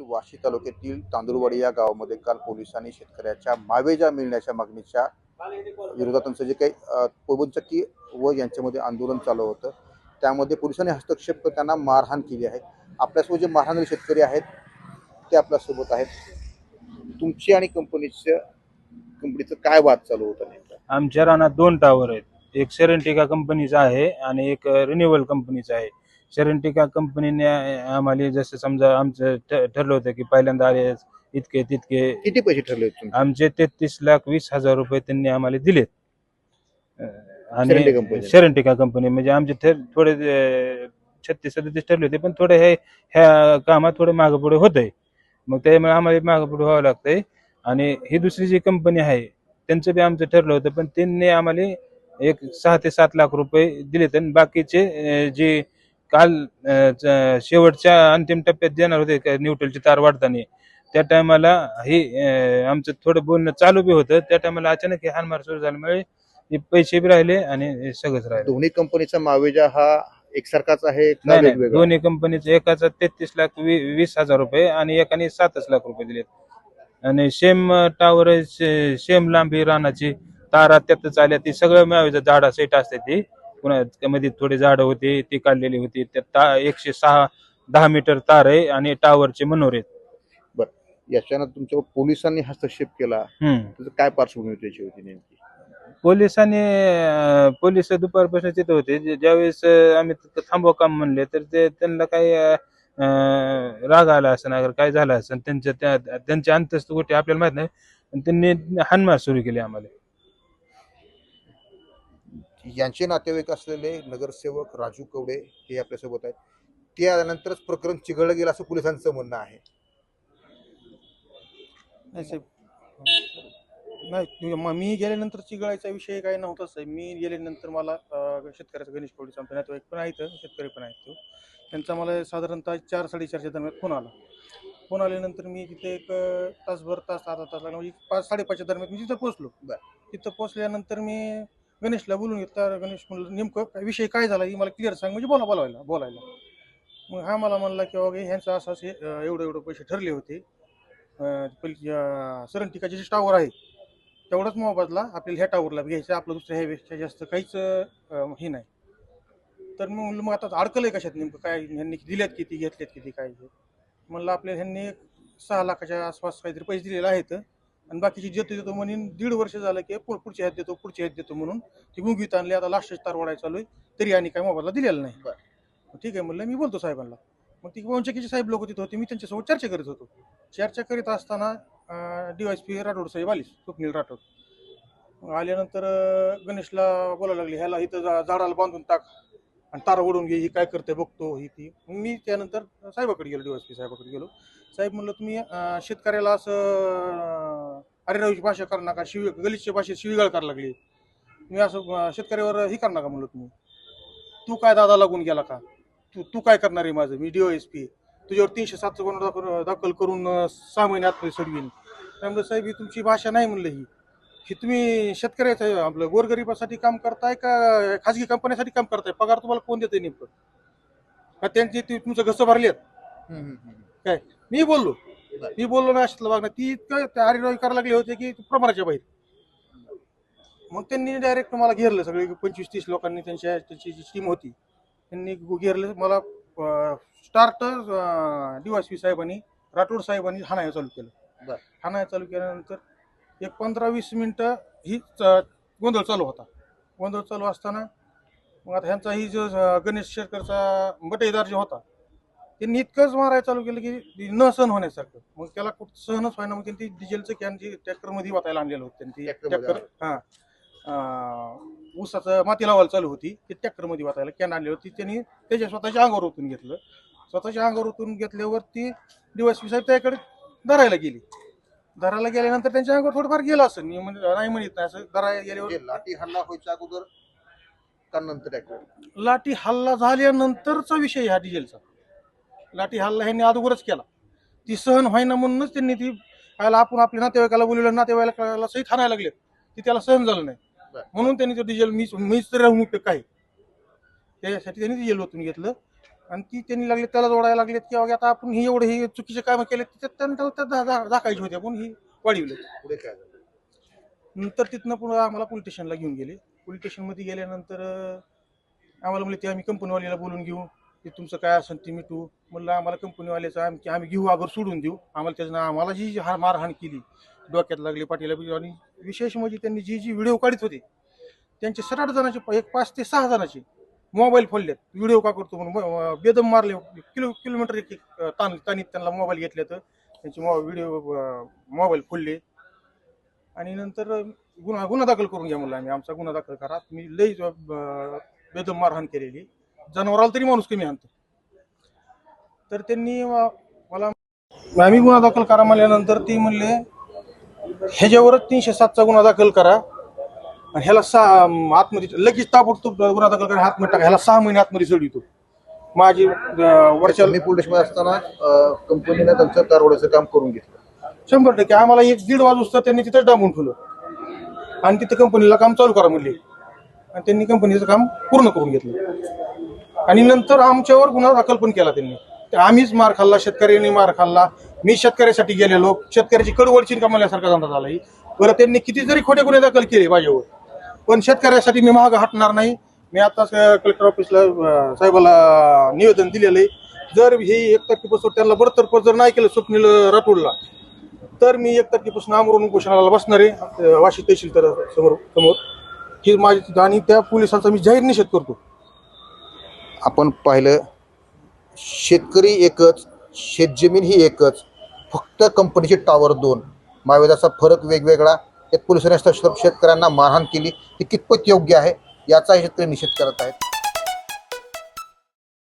जिल्ह्यातील वाशी तालुक्यातील तांदुळवाडी या गावामध्ये काल पोलिसांनी शेतकऱ्याच्या मावेजा मिळण्याच्या मागणीच्या विरोधात त्यांचं जे काही पोबनचक्की व यांच्यामध्ये आंदोलन चालू होतं त्यामध्ये पोलिसांनी हस्तक्षेप त्यांना मारहाण केली आहे. आपल्यासोबत जे मारहाण शेतकरी आहेत ते आपल्यासोबत आहेत. तुमची आणि कंपनीचं कंपनीचं काय वाद चालू होतं नेमका? आमच्या रानात दोन टावर आहेत. एक सेरेंटिका कंपनीचा आहे आणि एक रिन्युअल कंपनीचा आहे. सेरेंटिका कंपनीने आम्हाला जसं समजा आमचं ठ- ठरलं होतं की पहिल्यांदा आले इतके तितके. किती पैसे ठरले होते तुमचे? आमचे तेहतीस लाख वीस हजार रुपये त्यांनी आम्हाला दिलेत. अं, आणि कंपनी. सेरेंटिका कंपनी म्हणजे आमचे थोडे छत्तीस सदतीस ठरले होते पण थोडे हे ह्या कामात थोडे मागे पुढे होत आहे मग त्यामुळे आम्हाला मागे पुढे व्हावं लागतंय. आणि ही दुसरी जी कंपनी आहे त्यांचं बी आमचं ठरलं होतं पण त्यांनी आम्हाला एक सहा ते सात लाख रुपये दिलेत आणि बाकीचे अं, जे काल शेवटच्या अंतिम टप्प्यात देणार होते न्यूट्रलची तार वाढताना. त्या टायमाला हे आमचं थोडं बोलणं चालू बी होतं. त्या टायमाला अचानक हे हानमार सुरू झाल्यामुळे हे पैसे बी राहिले आणि सगळंच राहिलं. दोन्ही कंपनीचा मावेजा हा एकसारखाच आहे नाही? दोन्ही कंपनीचे एकाचा तेहतीस लाख वीस हजार रुपये आणि एकाने सातच लाख रुपये दिलेत. आणि सेम टावर सेम लांबी रानाची तारा त्यातच आल्या. ती सगळं मिळायचं झाडा सेट असते ती. पुन्हा मध्ये थोडी झाडं होती ती काढलेली होती. त्या ता एकशे सहा दहा मीटर तार आहे आणि टावरचे मनोरे आहेत. याच्यानं तुमच्या पोलिसांनी हस्तक्षेप केला. हम्म. त्याचं काय पार्श्वभूमी त्याची होती नेमकी? पोलिसांनी अं, पोलीस दुपारपासून तिथे होते. जे- ज्यावेळेस अं, आम्ही तिथं थांबवा काम म्हणले तर ते त्यांना काही अं, राग आला असं ना काय झालं असं त्यांच्या त्या त्यांच्या अंतस्त गोष्टी आपल्याला माहीत नाही. पण त्यांनी हानमार सुरू केली आम्हाला. यांचे नातेवाईक असलेले नगरसेवक राजू कवडे हे आपल्यासोबत आहेत. ते आल्यानंतरच प्रकरण चिघळलं गेलं असं पोलिसांचं म्हणणं आहे. नाही साहेब नाही म- मी गेल्यानंतर चिघळायचा विषय काही नव्हताच साहेब. मी गेल्यानंतर मला अं, शेतकऱ्याचा गणेश कवडीचा आमचा नातेवाईक पण आहेत शेतकरी पण आहेत तो. त्यांचा मला साधारणतः चार साडेचारच्या दरम्यान फोन आला. फोन आल्यानंतर मी तिथे एक अं, तासभर तास अर्धा तास लागला. म्हणजे पाच साडेपाचच्या दरम्यान मी तिथं पोहोचलो. बरं. तिथं पोहोचल्यानंतर मी गणेशला बोलून घेतला गणेश म्हणलं नेमकं काय विषय काय झाला ही मला क्लिअर सांग म्हणजे बोला बोलायला बोलायला. मग हा मला म्हणला की बाबा ह्यांचं असं असे एवढं एवढं पैसे ठरले होते. अं, पहिले, सरंटिकाचे जे टावर आहे तेवढाच मोबदला आपल्याला ह्या टावरला घ्यायचं आपलं दुसऱ्या ह्यापेक्षा जास्त काहीच हे नाही. तर मग म्हणलं मग आता आहे कशात नेमकं? काय ह्यांनी दिल्यात किती घेतल्यात किती काय म्हणलं आपल्याला ह्यांनी सहा लाखाच्या आसपास काहीतरी पैसे दिलेले आहेत. आणि बाकीचे देतो देतो म्हणून दीड वर्ष झालं की पुढच्या ह्यात देतो पुढच्या ह्यात देतो म्हणून ती मुंगीत आणली. आता लास्टच तार वाढायला चालू आहे. तरी आणि काय मोबदला दिलेला नाही. ठीक आहे म्हणलं मी बोलतो साहेबांना. मग ती वंचकीचे साहेब लोक तिथे होते मी त्यांच्यासोबत चर्चा करीत होतो. चर्चा करीत असताना डी वाय पी राठोड साहेब आली स्वप्नील राठोड. आल्यानंतर गणेशला बोलायला लागले ह्याला इथं झाडाला बांधून टाक. आणि तारा ओढून घे ही काय करते बघतो ही ती. मग मी त्यानंतर साहेबाकडे गेलो डी पी साहेबाकडे गेलो. साहेब म्हणलं तुम्ही शेतकऱ्याला असं अरेरावीची भाषा करू नका शिवी गलितच्या भाषेत शिवीगाळ करायला लागली. तुम्ही असं शेतकऱ्यावर ही करू नका म्हणलं तुम्ही. तू काय दादा लागून गेला का? तू तू काय करणार आहे माझं? मी डी एस पी तुझ्यावर तीनशे सातचं गुन्हा दाखल करून सहा महिने आतमध्ये सोडवीन. त्यामुळे साहेब ही तुमची भाषा नाही म्हणलं ही. ही तुम्ही शेतकऱ्याचं आपलं गोरगरिबासाठी काम करताय का खाजगी कंपन्यासाठी काम करताय? पगार तुम्हाला कोण देते नेमकं? का त्यांची ती तुमचं घसं भरलेत? काय? मी बोललो. मी बोललो ना अशातलं वागणं ती इतकं त्या हरिरावी करायला लागले होते की प्रमाणाच्या बाहेर. मग त्यांनी डायरेक्ट मला घेरलं सगळे पंचवीस तीस लोकांनी त्यांच्या त्यांची जी टीम होती त्यांनी घेरलं. मला स्टार्ट डीवायसपी साहेबांनी राठोड साहेबांनी हाणायला चालू केलं. बरं. हाणायला चालू केल्यानंतर एक पंधरा वीस मिनटं ही च- गोंधळ चालू होता. गोंधळ चालू असताना मग आता ह्यांचा ही जो गणेश शेरकरचा बटेदार जो होता त्यांनी इतकंच मारायला चालू केलं की न सहन होण्यासारखं. मग त्याला कुठं सहनच व्हायना मग त्यांनी ती डिझेलचं कॅन जी ट्रॅक्टरमध्ये वाटायला आणलेलं होतं. त्यांनी ट्रॅक्टर हां अं, ऊसाचं माती लावायला चालू होती. ते ट्रॅक्टरमध्ये वाटायला कॅन आणली होती. त्यांनी त्याच्या स्वतःच्या अंगावर ओतून घेतलं. स्वतःच्या अंगावर ओतून घेतल्यावर ती डीवायसपी साहेब त्याकडे धरायला गेली. धरायला गेल्यानंतर त्यांच्या अंगावर थोडंफार गेलं असं. म्हणजे नाही म्हणत नाही असं धरायला गेल्यावर म्हणजे लाठी हल्ला व्हायच्या अगोदर का नंतर लाठी हल्ला झाल्यानंतरचा विषय हा डिझेलचा. लाठी हल्ला ह्यांनी अगोदरच केला. ती सहन व्हायना म्हणूनच त्यांनी ती याला आपण आपल्या नातेवाईकाला बोलवलं नातेवाईकाला सहित हाणायला लागले ती त्याला सहन झालं नाही. बरं. म्हणून त्यांनी ते डिझेल मीच मीच तर राहून उपयोग काय? त्याच्यासाठी त्यांनी डिझेल ओतून घेतलं. आणि ती त्यांनी लागले त्याला जोडायला लागलेत की अगं आता आपण ही एवढे ही चुकीचे कामं केले त्यांना दाखायचे होते आपण ही वाढवले. पुढे काय झालं? नंतर तिथनं पुन्हा आम्हाला पोलीस स्टेशनला घेऊन गेले. पोलीस स्टेशनमध्ये गेल्यानंतर अं, आम्हाला म्हणले ते आम्ही कंपनीवाल्याला बोलून घेऊ. ते तुमचं काय असेल ते मिटू. म्हणलं आम्हाला कंपनीवाल्याचं आम्ही आम्ही घेऊ अगर सोडून देऊ. आम्हाला त्याचं आम्हाला जी जी हार मारहाण केली डोक्यात लागली पाठीला बिठीला आणि विशेष म्हणजे त्यांनी जी जी व्हिडिओ काढत होते त्यांचे सात आठ जणांचे एक पाच ते सहा जणांचे मोबाईल फोडलेत. व्हिडिओ का करतो म्हणून बेदम मारले. किलो किलोमीटर एक ताण ताणीत त्यांना मोबाईल घेतले तर त्यांचे व्हिडिओ मोबाईल फोडले. आणि नंतर गुन्हा गुन्हा दाखल करून घ्या म्हणलं आम्ही. आमचा गुन्हा दाखल करा. मी लई बेदम मारहाण केलेली. जनावराला तरी माणूस कमी आणतो. तर त्यांनी मला आम्ही गुन्हा दाखल करा म्हणल्यानंतर ती म्हणले ह्याच्यावरच तीनशे सातचा गुन्हा दाखल करा. आणि ह्याला सहा आतमध्ये लगेच ताबडतोब गुन्हा दाखल करा आतमध्ये टाका. ह्याला सहा महिने आतमध्ये सोडितो माझी अं, वर्षाला मी पोलीसमध्ये असताना कंपनीने त्यांचं दारोड्याचं काम करून घेतलं. शंभर टक्के. आम्हाला एक दीड वाजता त्यांनी तिथंच डांबून ठेवलं. आणि तिथं कंपनीला काम चालू करा म्हणले. आणि त्यांनी कंपनीचं काम पूर्ण करून घेतलं. आणि नंतर आमच्यावर गुन्हा दाखल पण केला त्यांनी. आम्हीच मार खाल्ला शेतकऱ्यांनी मार खाल्ला. मी शेतकऱ्यासाठी गेलेलो. शेतकऱ्याची कडवडची कमवल्यासारखा धंदा झाला. बरं त्यांनी किती जरी खोटे गुन्हे दाखल केले माझ्यावर. पण शेतकऱ्यासाठी मी महाग हटणार नाही. मी आता कलेक्टर ऑफिसला साहेबाला निवेदन दिलेलं आहे जर हे एक तारखेपासून त्यांना बडतर्फ जर नाही केलं स्वप्नील राठोडला तर मी एक तारखेपासून आमरून उपोषणाला बसणार आहे. वाशी तहसील तर समोर समोर. ही माझी आणि त्या पोलिसांचा मी जाहीर निषेध करतो. आपण पाहिलं शेतकरी एकच शेतजमीन ही एकच फक्त कंपनीचे टॉवर दोन. मावेदाचा फरक वेगवेगळा त्यात पोलिसांनी शेतकऱ्यांना मारहाण केली. ती कितपत योग्य आहे याचाही शेतकरी निषेध करत आहेत.